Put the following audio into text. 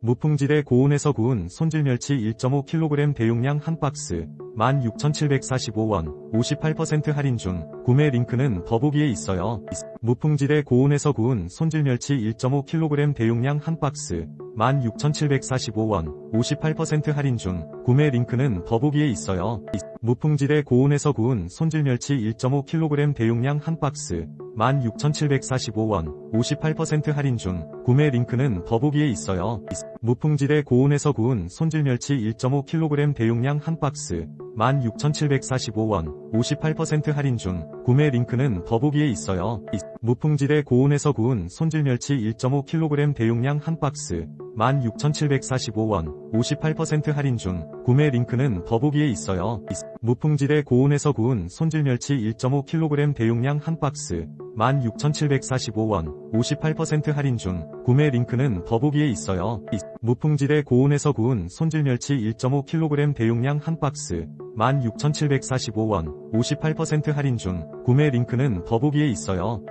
무풍지대 고온에서 구운 손질멸치 1.5kg 대용량 한 박스 16,745원 58% 할인 중 구매 링크는 더보기에 있어요. 무풍지대 고온에서 구운 손질멸치 1.5kg 대용량 한 박스 16,745원 58% 할인 중 구매 링크는 더보기에 있어요. 무풍지대 고온에서 구운 손질멸치 1.5kg 대용량 한 박스 16,745원 58% 할인 중 구매 링크는 더보기에 있어요. 무풍지대 고온에서 구운 손질멸치 1.5kg 대용량 한 박스 16,745원 58% 할인 중 구매 링크는 더보기에 있어요. 무풍지대 고온에서 구운 손질멸치 1.5kg 대용량 한 박스 16,745원 58% 할인 중 구매 링크는 더보기에 있어요. 무풍지대 고온에서 구운 손질멸치 1.5kg 대용량 한 박스 16,745원 58% 할인 중 구매 링크는 더보기에 있어요. 무풍지대 고온에서 구운 손질멸치 1.5kg 대용량 한 박스 16,745원 58% 할인 중 구매 링크는 더보기에 있어요.